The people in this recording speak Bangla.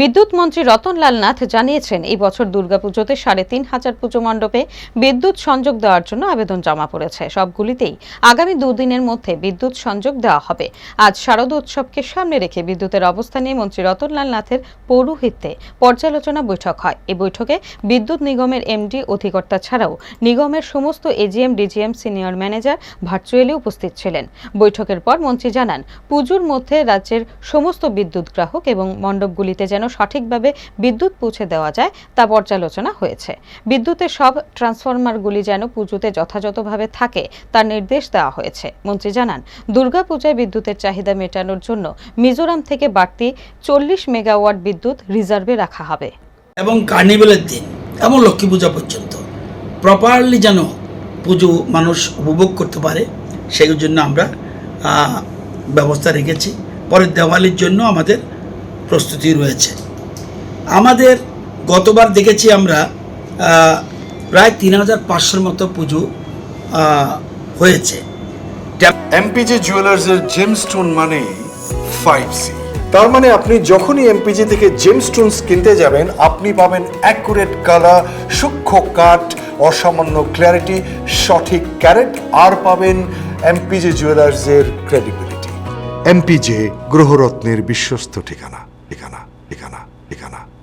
বিদ্যুৎ মন্ত্রী রতনলাল নাথ জানিয়েছেন, এই বছর দুর্গাপুজোতে সাড়ে তিন হাজার পুজো মণ্ডপে বিদ্যুৎ সংযোগ দেওয়ার জন্য আবেদন জমা পড়েছে। সবগুলিতেই আগামী দুদিনের মধ্যে বিদ্যুৎ সংযোগ দেওয়া হবে। আজ শারদ উৎসবকে সামনে রেখে বিদ্যুতের অবস্থা নিয়ে মন্ত্রী রতনলাল নাথের পৌরোহিত্যে পর্যালোচনা বৈঠক হয়। এই বৈঠকে বিদ্যুৎ নিগমের এমডি, অধিকর্তা ছাড়াও নিগমের সমস্ত AGM, DGM senior manager virtually উপস্থিত ছিলেন। বৈঠকের পর মন্ত্রী জানান, পুজোর মধ্যে রাজ্যের সমস্ত বিদ্যুৎ গ্রাহক এবং মণ্ডপগুলিতে যেন সঠিকভাবে বিদ্যুৎ পৌঁছে দেওয়া যায় তা পর্যালোচনা হয়েছে। বিদ্যুতের সব ট্রান্সফরমারগুলি যেন পুজোতে যথাযথভাবে থাকে, তার নির্দেশ দেওয়া হয়েছে। মন্ত্রী জানান দুর্গাপূজায় বিদ্যুতের চাহিদা মেটানোর জন্য মিজোরাম থেকে বাড়তি চল্লিশ মেগাওয়াট বিদ্যুৎ রিজার্ভে রাখা হবে। এবং কার্নিভেলের দিন এবং লক্ষ্মী পূজা পর্যন্ত। প্রপারলি যেন পুজো মানুষ উপভোগ করতে পারে, সেই জন্য আমরা ব্যবস্থা রেখেছি। পরে দেওয়ালির জন্য আমাদের প্রস্তুতি রয়েছে। আমাদের গতবার দেখেছি আমরা প্রায় তিন হাজার পাঁচশোর মতো পুজো হয়েছে। এমপিজে জুয়েলার্সের জেমস্টোন মানে ফাইভ সি তার মানে আপনি যখনই এমপিজি থেকে জেমস্টোনস কিনতে যাবেন, আপনি পাবেন অ্যাকুরেট কালার সূক্ষ্ম কাট অসামান্য ক্ল্যারিটি সঠিক ক্যারেট আর পাবেন এমপিজে জুয়েলার্সের ক্রেডিবিলিটি এমপিজে গ্রহরত্নের বিশ্বস্ত ঠিকানা। 你看呐你看呐你看呐。